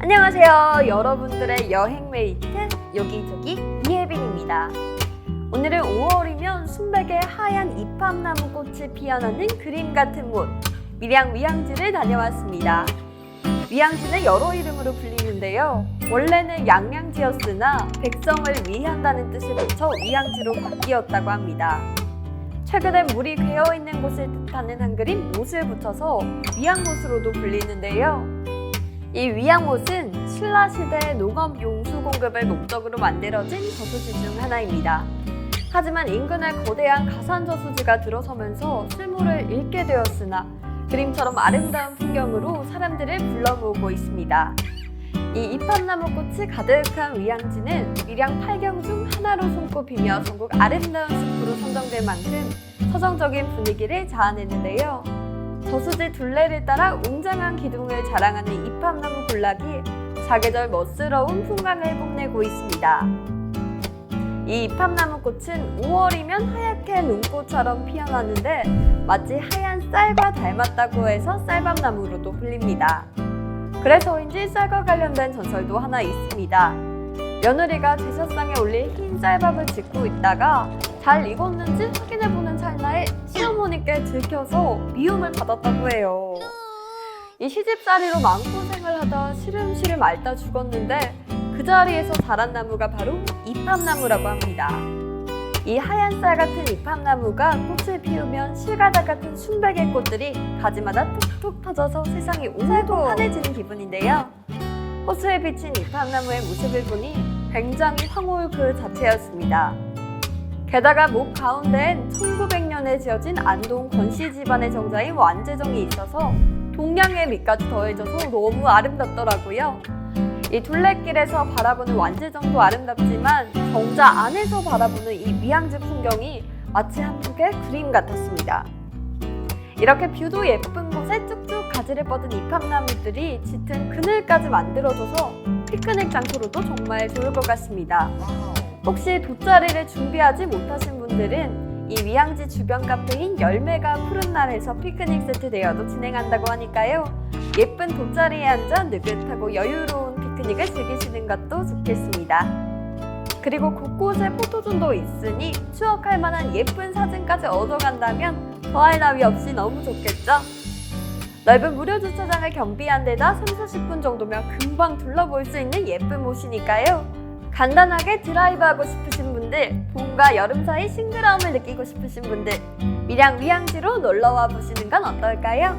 안녕하세요. 여러분들의 여행 메이트 여기저기 이혜빈입니다. 오늘은 5월이면 순백의 하얀 이팝나무 꽃이 피어나는 그림 같은 곳 밀양 위양지를 다녀왔습니다. 위양지는 여러 이름으로 불리는데요. 원래는 양양지였으나 백성을 위한다는 뜻을 붙여 위양지로 바뀌었다고 합니다. 최근에 물이 괴어 있는 곳을 뜻하는 한글인 못을 붙여서 위양못으로도 불리는데요. 이 위양못은 신라 시대 농업 용수 공급을 목적으로 만들어진 저수지 중 하나입니다. 하지만 인근에 거대한 가산 저수지가 들어서면서 쓸모를 잃게 되었으나 그림처럼 아름다운 풍경으로 사람들을 불러 모으고 있습니다. 이 이팝나무 꽃이 가득한 위양지는 밀양 8경 중 하나로 손꼽히며 전국 아름다운 숲으로 선정될 만큼 서정적인 분위기를 자아내는데요. 저수지 둘레를 따라 웅장한 기둥을 자랑하는 이팝나무 군락이 사계절 멋스러운 풍광을 뽐내고 있습니다. 이 이팝나무 꽃은 5월이면 하얗게 눈꽃처럼 피어나는데 마치 하얀 쌀과 닮았다고 해서 쌀밥나무로도 불립니다. 그래서인지 쌀과 관련된 전설도 하나 있습니다. 며느리가 제사상에 올릴 흰 쌀밥을 짓고 있다가 잘 익었는지 확인해보는 찰나에 시어머니께 들켜서 미움을 받았다고 해요. 이 시집살이로 마음고생을 하다 시름시름 앓다 죽었는데 그 자리에서 자란 나무가 바로 이팝나무라고 합니다. 이 하얀 쌀 같은 이팝나무가 꽃을 피우면 실가닥 같은 순백의 꽃들이 가지마다 툭툭 터져서 세상이 온통 환해지는 기분인데요. 호수에 비친 이팝나무의 모습을 보니 굉장히 황홀 그 자체였습니다. 게다가 목 가운데엔 1900년에 지어진 안동 권씨 집안의 정자인 완제정이 있어서 동양의 밑까지 더해져서 너무 아름답더라고요. 이 둘레길에서 바라보는 완제정도 아름답지만 정자 안에서 바라보는 이 미양지 풍경이 마치 한 폭의 그림 같았습니다. 이렇게 뷰도 예쁜 곳에 쭉쭉 가지를 뻗은 이팝나무들이 짙은 그늘까지 만들어줘서 피크닉 장소로도 정말 좋을 것 같습니다. 혹시 돗자리를 준비하지 못하신 분들은 이 위양지 주변 카페인 열매가 푸른 날에서 피크닉 세트 대여도 진행한다고 하니까요. 예쁜 돗자리에 앉아 느긋하고 여유로운 피크닉을 즐기시는 것도 좋겠습니다. 그리고 곳곳에 포토존도 있으니 추억할 만한 예쁜 사진까지 얻어간다면 더할 나위 없이 너무 좋겠죠? 넓은 무료 주차장을 경비한 데다 3, 40분 정도면 금방 둘러볼 수 있는 예쁜 곳이니까요. 간단하게 드라이브하고 싶으신 분들, 봄과 여름 사이 싱그러움을 느끼고 싶으신 분들, 밀양 위양지로 놀러와 보시는 건 어떨까요?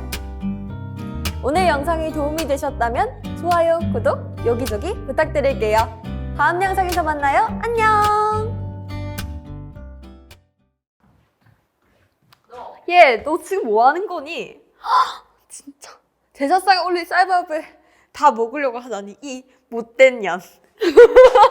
오늘 영상이 도움이 되셨다면 좋아요, 구독, 여기저기 부탁드릴게요. 다음 영상에서 만나요. 안녕! 얘, 너 지금 뭐 하는 거니? 진짜. 제사상에 올린 쌀밥을 다 먹으려고 하다니, 이 못된 년.